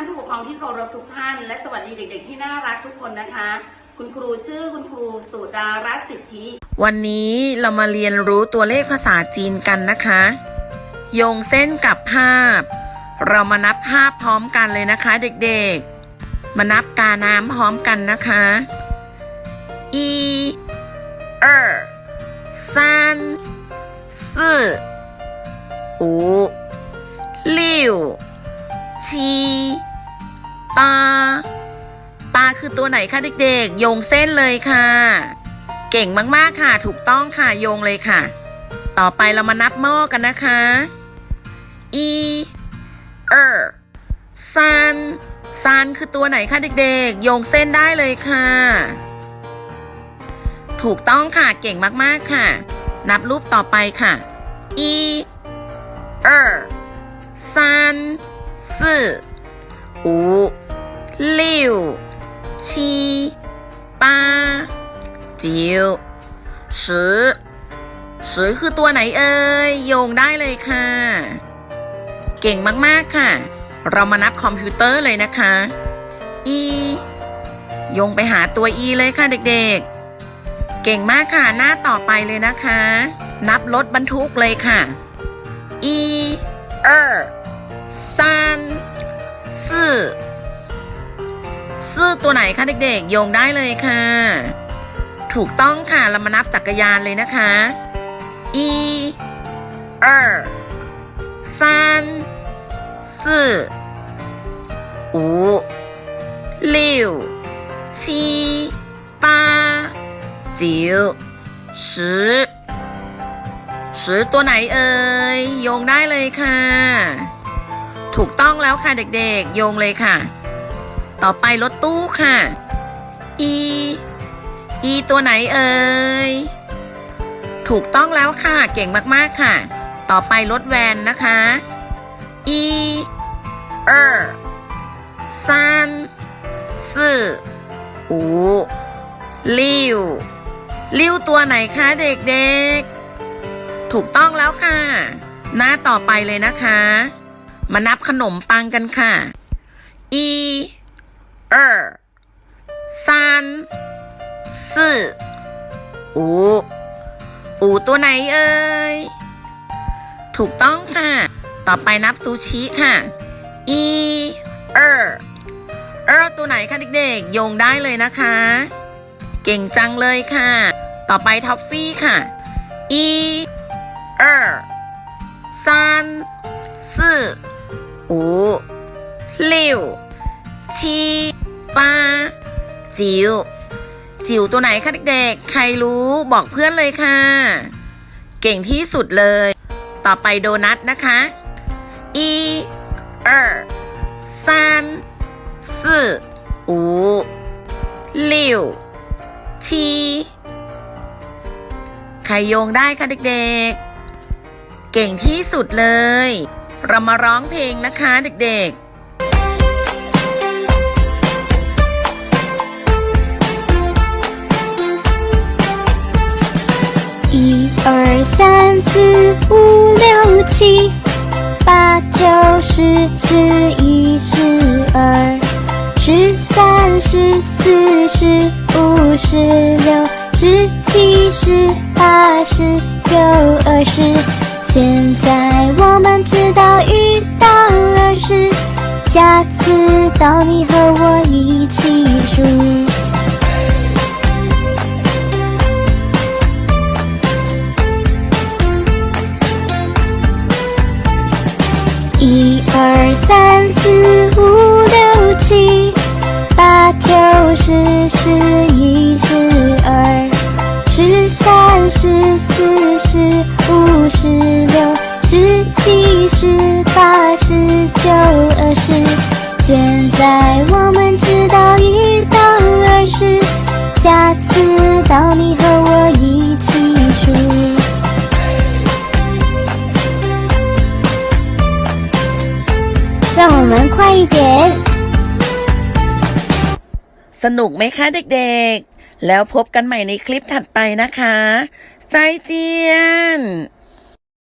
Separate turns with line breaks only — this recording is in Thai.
านผู้ปกครองที่เคารพทุกท่าน และสวัสดีเด็ก ๆ ที่น่ารักทุกคนนะคะ คุณครูชื่อคุณครูสุดารัตน์สิทธิ
วันนี้เรามาเรียนรู้ตัวเลขภาษาจีนกันนะคะ โยงเส้นกับภาพ เรามานับภาพพร้อมกันเลยนะคะเด็กๆ มานับกาน้ำพร้อมกันนะคะ一二三四五六七 ือตัวไหนคะเด็กๆ โยงเส้นเลยค่ะ เก่งมากๆค่ะ ถูกต้องค่ะโยงเลยค่ะ ต่อไปเรามานับหม้อกันนะคะอีเออซันซันคือตัวไหนคะเด็กๆ โยงเส้นได้เลยค่ะ ถูกต้องค่ะเก่งมากๆค่ะ นับรูปต่อไปค่ะอีเออซานสี่五六七八九十十คือตัวไหนเอ่ย โยงได้เลยค่ะ เก่งมากๆค่ะ เรามานับคอมพิวเตอร์เลยนะคะ e โยงไปหาตัว e เลยค่ะเด็กๆ เก่งมากค่ะ หน้าต่อไปเลยนะคะ นับรถบรรทุกเลยค่ะ e 二三四 ซื่อตัวไหนคะเด็กๆ โยงได้เลยค่ะ ถูกต้องค่ะ เรามานับจักรยานเลยนะคะ一二三四五六七八九十十ตัวไหนเอ่ย โยงได้เลยค่ะ ถูกต้องแล้วค่ะเด็กๆ โยงเลยค่ะ ต่อไปรถ ถ ตู้ค่ะ อี อีตัวไหนเอ่ย ถูกต้องแล้วค่ะ เก่งมากๆค่ะ ต่อไปรถแวนนะคะ อีเออสันสื่อูลิวลิวตัวไหนคะเด็กๆ ถูกต้องแล้วค่ะ หน้าต่อไปเลยนะคะ มานับขนมปังกันค่ะ อี 二三四五อูตัวไหนเอ่ย ถูกต้องค่ะ ต่อไปนับซูชิค่ะ一二เออตัวไหนคะเด็กๆ โยงได้เลยนะคะ เก่งจังเลยค่ะ ต่อไปท็อฟฟี่ค่ะ一二三四五 วจิ๋วตัวไหนคะเด็กๆ ใครรู้บอกเพื่อนเลยค่ะ เก่งที่สุดเลย ต่อไปโดนัทนะคะ一二三四五六七ใครโยงได้คะเด็กๆ เก่งที่สุดเลย เรามาร้องเพลงนะคะเด็กๆ
四五六七八九十十一十二十三十四十五十六十七十八十九二十。现在我们知道一到二十，下次到你和我一起数。一二三四五
สนุกไหมคะเด็กๆ แล้วพบกันใหม่ในคลิปถัดไปนะคะ ใจเจียน